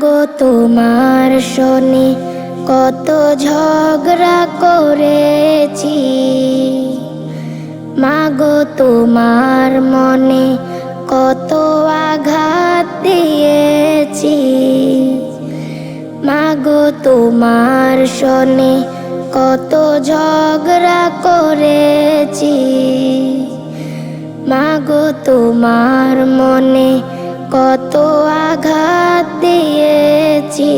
মাগো তোমার শনি, কত ঝগড়া করেছি। মাগো তোমার মনে কত আঘাত দিয়েছি। মাগো তোমার শনি কত ঝগড়া করেছি। মাগো তোমার মনে কত আঘাত দিয়েছি।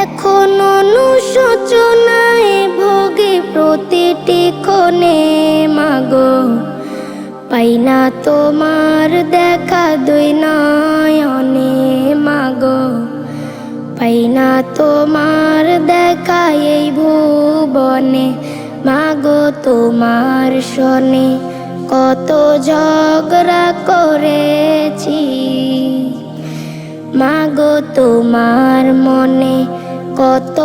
এখন অনুশোচনায় ভোগে প্রতিটি কোণে মাগো, পাই না তোমার দেখা দুই নয়নে মাগো, পাই না তোমার দেখা এই ভুবনে, মাগো, তোমার শনে কত ঝগড়া করেছি। মাগো, তোমার মনে কত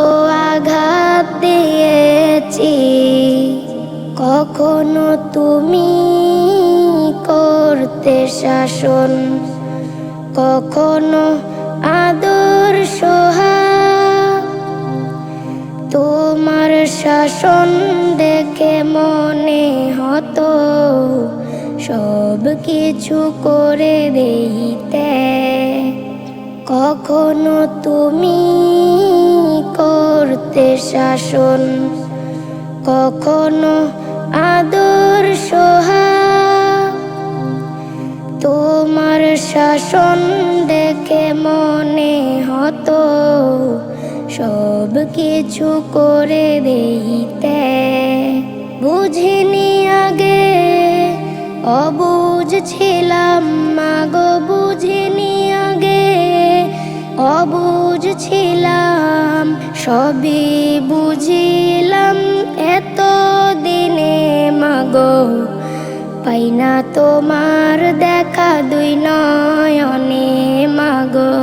আঘাত দিয়েছি। কখনো তুমি করতে শাসন, কখনো আদর সোহাগ। তোমার শাসন দেখে মনে হতো সব কিছু করে দিতে। কখনো তুমি করতে শাসন, কখনো আদর সোহা। তোমার শাসন দেখে মনে হতো, সব কিছু করে দিতে। বুঝিনি আগে, অবুঝ ছিলাম, মাগো বুঝিনি অবুঝ ছিলাম, সবই বুঝিলাম এত দিনে মাগো। পাই না তোমার দেখা দুই নয়নে, মাগো।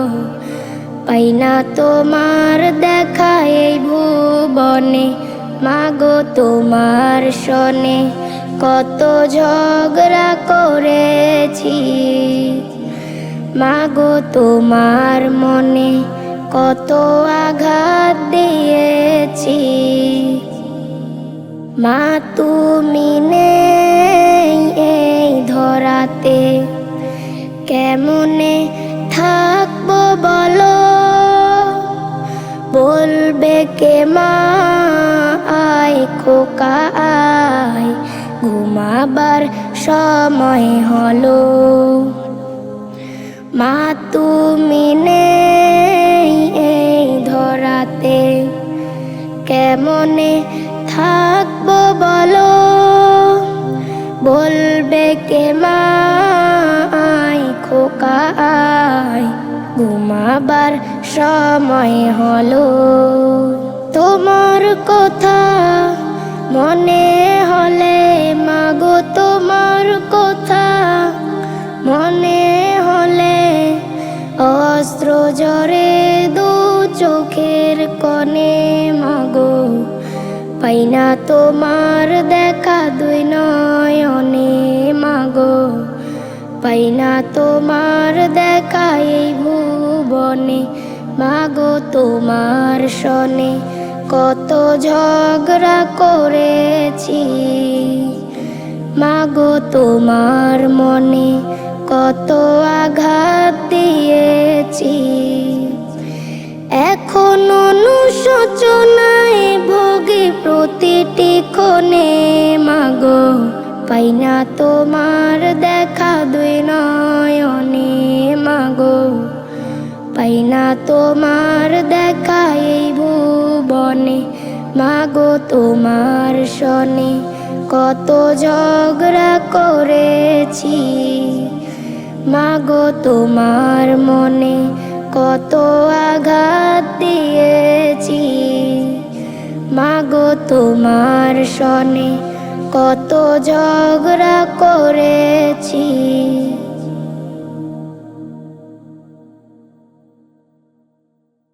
পাই না তোমার দেখা এই ভুবনে, মাগো তোমার শনে কত ঝগড়া করেছি। মাগো তোমার মনে কত আঘাত দিয়েছি। মা, তুমি নেই এই ধরাতে। কেমনে থাকব বলো? বলবে কে মা? আয় খোকা, আয়। ঘুমাবার সময় হলো। মা, তুমি নেই এই ধরাতে। কেমনে থাকব বলো? বলবে কে খোকা আয় ঘুমাবার সময় হলো জরে দু চোখের কনে মাগো। পাই না তোমার দেখা দুই নয়নে মাগো। পাই না তোমার দেখা এই ভুবনে মাগো তোমার শনে কত ঝগড়া করেছি। মাগো তোমার মনে কত আঘাত দিয়েছি এখন অনুশোচনায় ভোগে প্রতিটি কোণে মাগো, পাই না তোমার দেখা দুই নয়নে, মাগো, পাই না তোমার দেখা এই ভুবনে, মাগো, তোমার শনে কত ঝগড়া করেছি। মাগো তোমার মনে কত আঘাত দিয়েছি। মাগো তোমার শনে কত ঝগড়া করেছি।